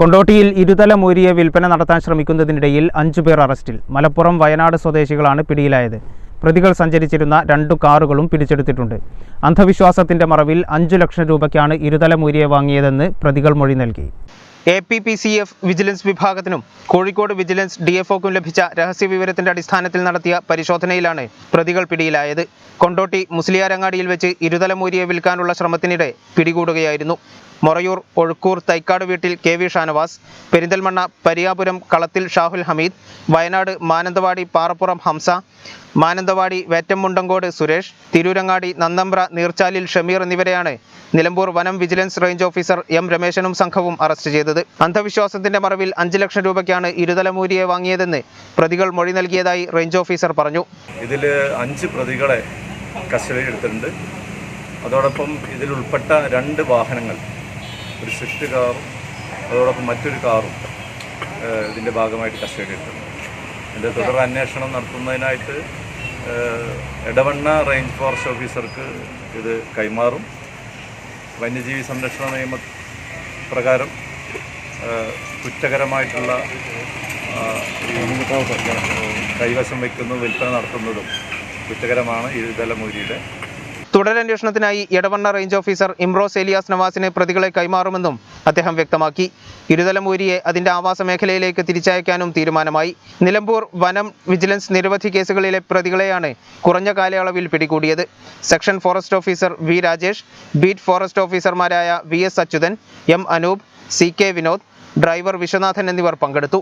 കൊണ്ടോട്ടിയിൽ ഇരുതല മൂരിയെ വിൽപ്പന നടത്താൻ ശ്രമിക്കുന്നതിനിടയിൽ അഞ്ചു പേർ അറസ്റ്റിൽ. മലപ്പുറം വയനാട് സ്വദേശികളാണ് പിടിയിലായത്. പ്രതികൾ സഞ്ചരിച്ചിരുന്ന രണ്ടു കാറുകളും പിടിച്ചെടുത്തിട്ടുണ്ട്. അന്ധവിശ്വാസത്തിന്റെ മറവിൽ അഞ്ചു ലക്ഷം രൂപയ്ക്കാണ് ഇരുതല മൂരിയെ വാങ്ങിയതെന്ന് പ്രതികൾ മൊഴി നൽകി. A P P C F vigilance വിഭാഗത്തിനും കോഴിക്കോട് വിജിലൻസ് ഡി എഫ് ഒക്കും ലഭിച്ച രഹസ്യ വിവരത്തിന്റെ അടിസ്ഥാനത്തിൽ നടത്തിയ പരിശോധനയിലാണ് പ്രതികൾ പിടിയിലായത്. കൊണ്ടോട്ടി മുസ്ലിയാരങ്ങാടിയിൽ വെച്ച് ഇരുതലമൂരിയെ വിൽക്കാനുള്ള ശ്രമത്തിനിടെ പിടികൂടുകയായിരുന്നു. മൊറയൂർ ഒഴുക്കൂർ തൈക്കാട് വീട്ടിൽ കെ വി ഷാനവാസ് പെരിന്തൽമണ്ണ പരിയാപുരം കളത്തിൽ ഷാഹുൽ ഹമീദ് വയനാട് മാനന്തവാടി പാറപ്പുറം ഹംസ മാനന്തവാടി വേറ്റമുണ്ടങ്കോട് സുരേഷ് തിരൂരങ്ങാടി നന്നമ്പ്ര നീർച്ചാലിൽ ഷമീർ എന്നിവരെയാണ് നിലമ്പൂർ വനം വിജിലൻസ് റേഞ്ച് ഓഫീസർ എം രമേശനും സംഘവും അറസ്റ്റ് ചെയ്തത്. അന്ധവിശ്വാസത്തിന്റെ മറവിൽ അഞ്ച് ലക്ഷം രൂപയ്ക്കാണ് ഇരുതലമൂരിയെ വാങ്ങിയതെന്ന് പ്രതികൾ മൊഴി നൽകിയതായി റേഞ്ച് ഓഫീസർ പറഞ്ഞു. ഇതിൽ അഞ്ച് പ്രതികളെ കസ്റ്റഡിയിൽ എടുത്തിട്ടുണ്ട് അതോടൊപ്പം ഇതിൽ ഉൾപ്പെട്ട രണ്ട് വാഹനങ്ങൾ ഒരു സ്വിഫ്റ്റ് കാറും അതോടൊപ്പം മറ്റൊരു കാറും ഇതിന്റെ ഭാഗമായിട്ട് കസ്റ്റഡി എടുത്തിട്ടുണ്ട് ഇതിന്റെ തുടർ അന്വേഷണം നടത്തുന്നതിനായിട്ട് ഇടവണ്ണ എടവണ്ണ റേഞ്ച് ഫോറസ്റ്റ് ഓഫീസർക്ക് ഇത് കൈമാറും. വന്യജീവി സംരക്ഷണ നിയമ പ്രകാരം കുറ്റകരമായിട്ടുള്ള കൈവശം വയ്ക്കുന്നതും വിൽപ്പന നടത്തുന്നതും കുറ്റകരമാണ് ഈ ദലമൂരിയുടെ തുടരന്വേഷണത്തിനായി എടവണ്ണ റേഞ്ച് ഓഫീസർ ഇംറോസ് എലിയാസ് നവാസിനെ പ്രതികളെ കൈമാറുമെന്നും അദ്ദേഹം വ്യക്തമാക്കി. ഇരുതലമൂരിയെ അതിന്റെ ആവാസ മേഖലയിലേക്ക് തിരിച്ചയക്കാനും തീരുമാനമായി. നിലമ്പൂർ വനം വിജിലൻസ് നിരവധി കേസുകളിലെ പ്രതികളെയാണ് കുറഞ്ഞ കാലയളവിൽ പിടികൂടിയത്. Section forest officer V Rajesh beat forest ഓഫീസർമാരായ V S Achuthan M Anoop C K Vinod driver Viswanathan എന്നിവർ പങ്കെടുത്തു.